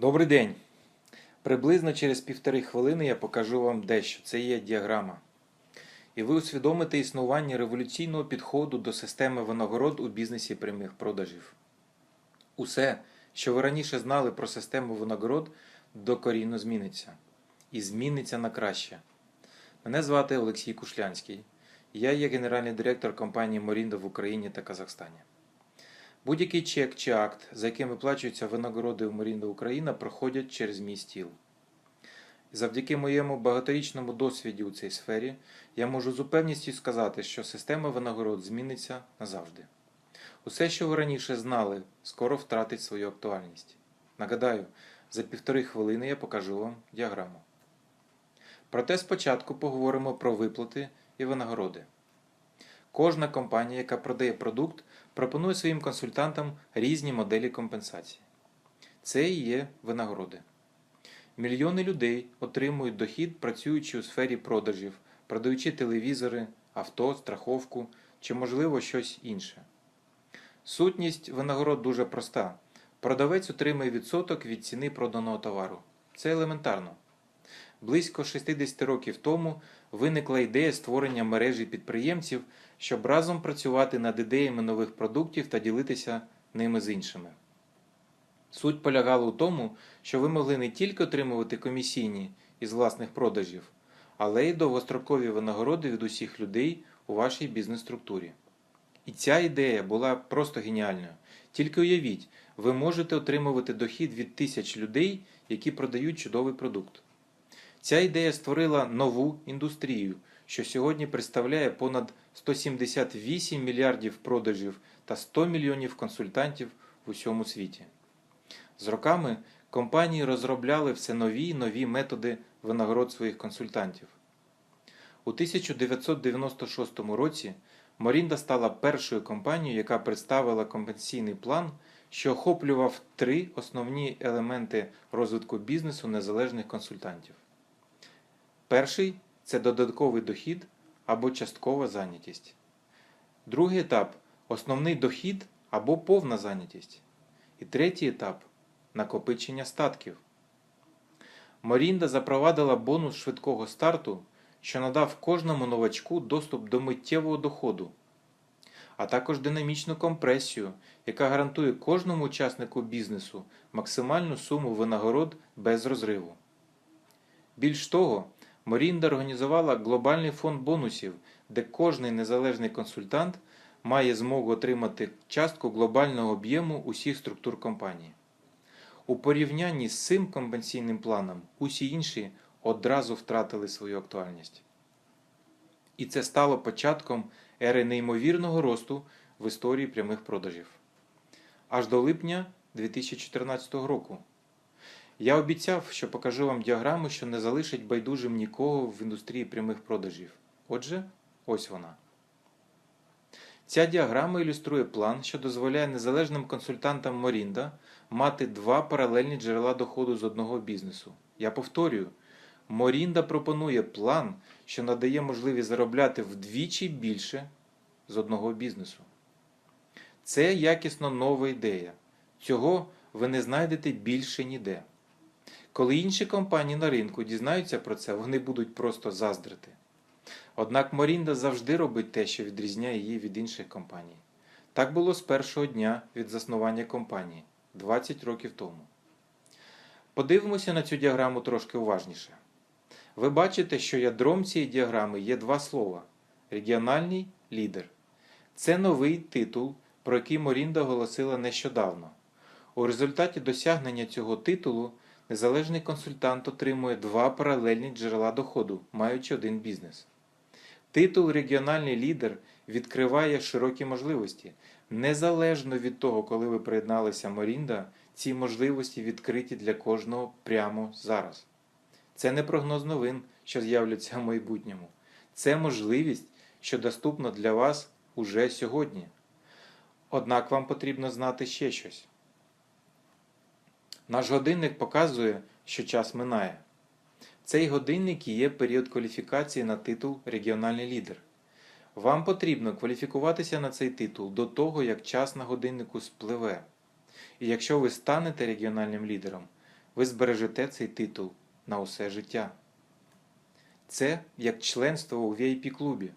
Добрий день. Приблизно через півтори хвилини я покажу вам дещо. Це є діаграма. І ви усвідомите існування революційного підходу до системи винагород у бізнесі прямих продажів. Усе, що ви раніше знали про систему винагород, докорінно зміниться. І зміниться на краще. Мене звати Олексій Кушлянський. Я є генеральний директор компанії Морінда в Україні та Казахстані. Будь-який чек чи акт, за яким виплачуються винагороди у Морінда Україна, проходять через мій стіл. Завдяки моєму багаторічному досвіді у цій сфері я можу з упевністю сказати, що система винагород зміниться назавжди. Усе, що ви раніше знали, скоро втратить свою актуальність. Нагадаю, за півтори хвилини я покажу вам діаграму. Проте спочатку поговоримо про виплати і винагороди. Кожна компанія, яка продає продукт, пропонує своїм консультантам різні моделі компенсації. Це і є винагороди. Мільйони людей отримують дохід, працюючи у сфері продажів, продаючи телевізори, авто, страховку чи, можливо, щось інше. Сутність винагород дуже проста. Продавець отримує відсоток від ціни проданого товару. Це елементарно. Близько 60 років тому виникла ідея створення мережі підприємців, щоб разом працювати над ідеями нових продуктів та ділитися ними з іншими. Суть полягала у тому, що ви могли не тільки отримувати комісійні із власних продажів, але й довгострокові винагороди від усіх людей у вашій бізнес-структурі. І ця ідея була просто геніальною. Тільки уявіть, ви можете отримувати дохід від тисяч людей, які продають чудовий продукт. Ця ідея створила нову індустрію, що сьогодні представляє понад 178 мільярдів продажів та 100 мільйонів консультантів в усьому світі. З роками компанії розробляли все нові й нові методи винагород своїх консультантів. У 1996 році Морінда стала першою компанією, яка представила компенсійний план, що охоплював три основні елементи розвитку бізнесу незалежних консультантів. Перший це додатковий дохід або часткова зайнятість. Другий етап основний дохід або повна зайнятість. І третій етап накопичення статків. Морінда запровадила бонус швидкого старту, що надав кожному новачку доступ до миттєвого доходу, а також динамічну компресію, яка гарантує кожному учаснику бізнесу максимальну суму винагород без розриву. Більш того, Морінда організувала глобальний фонд бонусів, де кожний незалежний консультант має змогу отримати частку глобального об'єму усіх структур компанії. У порівнянні з цим компенсійним планом усі інші одразу втратили свою актуальність. І це стало початком ери неймовірного росту в історії прямих продажів. Аж до липня 2014 року. Я обіцяв, що покажу вам діаграму, що не залишить байдужим нікого в індустрії прямих продажів. Отже, ось вона. Ця діаграма ілюструє план, що дозволяє незалежним консультантам Морінда мати два паралельні джерела доходу з одного бізнесу. Я повторюю, Морінда пропонує план, що надає можливість заробляти вдвічі більше з одного бізнесу. Це якісно нова ідея. Цього ви не знайдете більше ніде. Коли інші компанії на ринку дізнаються про це, вони будуть просто заздрити. Однак Морінда завжди робить те, що відрізняє її від інших компаній. Так було з першого дня від заснування компанії 20 років тому. Подивимося на цю діаграму трошки уважніше. Ви бачите, що ядром цієї діаграми є два слова: регіональний лідер. Це новий титул, про який Морінда оголосила нещодавно. У результаті досягнення цього титулу незалежний консультант отримує два паралельні джерела доходу, маючи один бізнес. Титул регіональний лідер відкриває широкі можливості. Незалежно від того, коли ви приєдналися Морінда, ці можливості відкриті для кожного прямо зараз. Це не прогноз новин, що з'являться в майбутньому. Це можливість, що доступна для вас уже сьогодні. Однак вам потрібно знати ще щось. Наш годинник показує, що час минає. Цей годинник і є період кваліфікації на титул регіональний лідер. Вам потрібно кваліфікуватися на цей титул до того, як час на годиннику спливе. І якщо ви станете регіональним лідером, ви збережете цей титул на усе життя. Це як членство у VIP-клубі.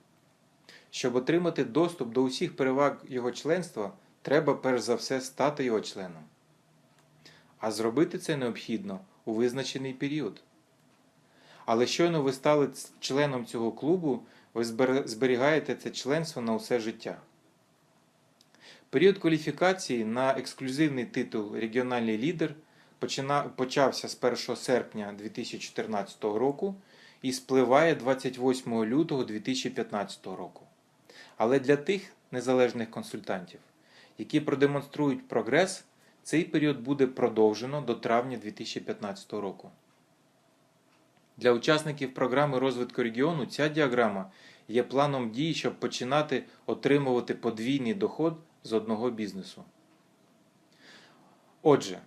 Щоб отримати доступ до усіх переваг його членства, треба перш за все стати його членом. А зробити це необхідно у визначений період. Але щойно ви стали членом цього клубу, ви зберігаєте це членство на усе життя. Період кваліфікації на ексклюзивний титул Регіональний лідер почався з 1 серпня 2014 року і спливає 28 лютого 2015 року. Але для тих незалежних консультантів, які продемонструють прогрес, цей період буде продовжено до травня 2015 року. Для учасників програми розвитку регіону ця діаграма є планом дій, щоб починати отримувати подвійний доход з одного бізнесу. Отже,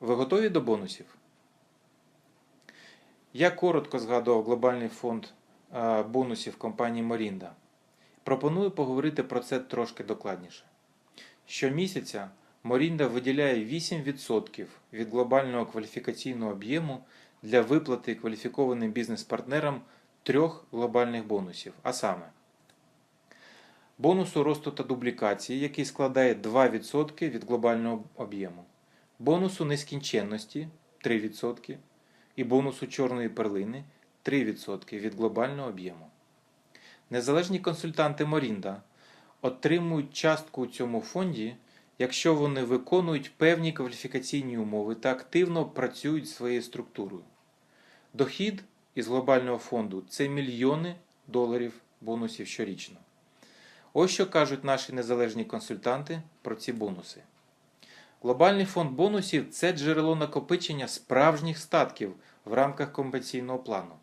ви готові до бонусів? Я коротко згадував глобальний фонд е, бонусів компанії Морінда. Пропоную поговорити про це трошки докладніше. Щомісяця Морінда виділяє 8% від глобального кваліфікаційного об'єму для виплати кваліфікованим бізнес-партнерам трьох глобальних бонусів, а саме бонусу росту та дублікації, який складає 2% від глобального об'єму, бонусу нескінченності 3% і бонусу чорної перлини 3% від глобального об'єму. Незалежні консультанти Морінда отримують частку у цьому фонді, якщо вони виконують певні кваліфікаційні умови та активно працюють своєю структурою. Дохід із глобального фонду це мільйони доларів бонусів щорічно. Ось що кажуть наші незалежні консультанти про ці бонуси. Глобальний фонд бонусів це джерело накопичення справжніх статків в рамках компенсійного плану.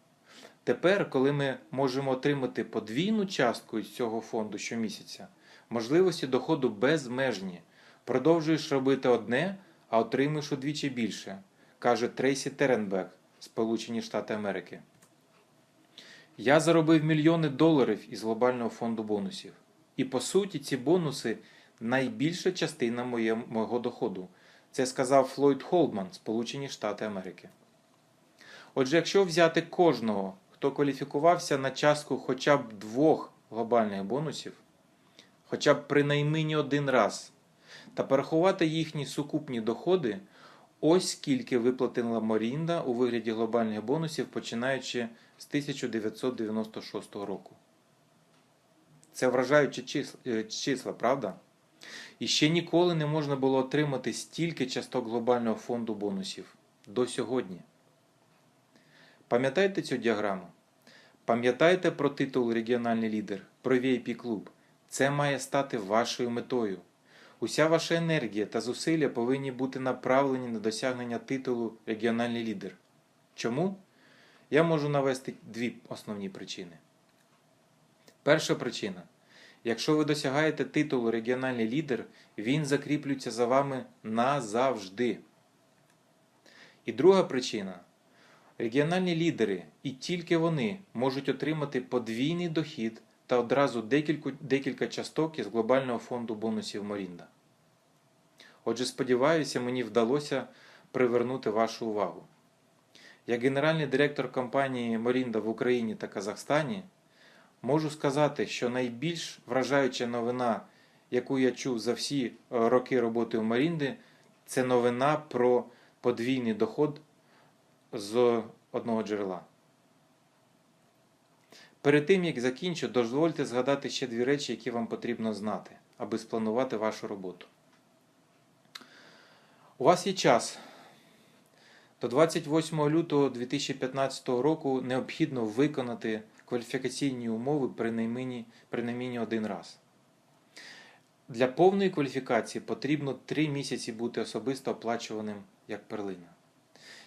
Тепер, коли ми можемо отримати подвійну частку із цього фонду щомісяця, можливості доходу безмежні. Продовжуєш робити одне, а отримуєш удвічі більше, каже Трейсі Теренбек, Сполучені Штати Америки. Я заробив мільйони доларів із глобального фонду бонусів. І по суті, ці бонуси найбільша частина моє, мого доходу. Це сказав Флойд Холдман, Сполучені Штати Америки. Отже, якщо взяти кожного, хто кваліфікувався на частку хоча б двох глобальних бонусів, хоча б принаймні один раз, та порахувати їхні сукупні доходи, ось скільки виплатила Морінда у вигляді глобальних бонусів, починаючи з 1996 року. Це вражаючі числа, е, числа, правда? І ще ніколи не можна було отримати стільки часток глобального фонду бонусів до сьогодні. Пам'ятаєте цю діаграму? Пам'ятайте про титул регіональний лідер, про VIP клуб. Це має стати вашою метою. Уся ваша енергія та зусилля повинні бути направлені на досягнення титулу регіональний лідер. Чому? Я можу навести дві основні причини. Перша причина. Якщо ви досягаєте титулу регіональний лідер, він закріплюється за вами назавжди. І друга причина. Регіональні лідери і тільки вони можуть отримати подвійний дохід та одразу декілька, часток із глобального фонду бонусів Морінда. Отже, сподіваюся, мені вдалося привернути вашу увагу. Як генеральний директор компанії Морінда в Україні та Казахстані, можу сказати, що найбільш вражаюча новина, яку я чув за всі е, роки роботи у Морінди, це новина про подвійний доход з одного джерела. Перед тим, як закінчу, дозвольте згадати ще дві речі, які вам потрібно знати, аби спланувати вашу роботу. У вас є час. До 28 лютого 2015 року необхідно виконати кваліфікаційні умови принаймні, один раз. Для повної кваліфікації потрібно 3 місяці бути особисто оплачуваним як перлина.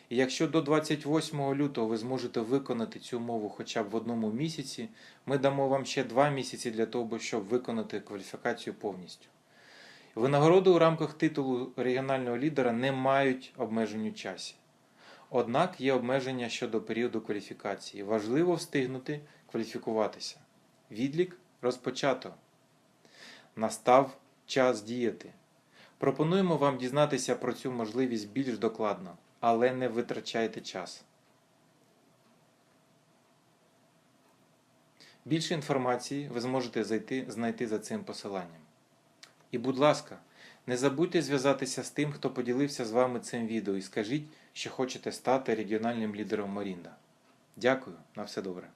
І якщо до 28 лютого ви зможете виконати цю умову хоча б в одному місяці, ми дамо вам ще 2 місяці для того, щоб виконати кваліфікацію повністю. Винагороди у рамках титулу регіонального лідера не мають обмежень у часі. Однак є обмеження щодо періоду кваліфікації. Важливо встигнути кваліфікуватися. Відлік розпочато. Настав час діяти. Пропонуємо вам дізнатися про цю можливість більш докладно. але не витрачайте час. Більше інформації ви зможете зайти, знайти за цим посиланням. І, будь ласка, не забудьте зв'язатися з тим, хто поділився з вами цим відео, і скажіть, що хочете стати регіональним лідером Морінда. Дякую, на все добре.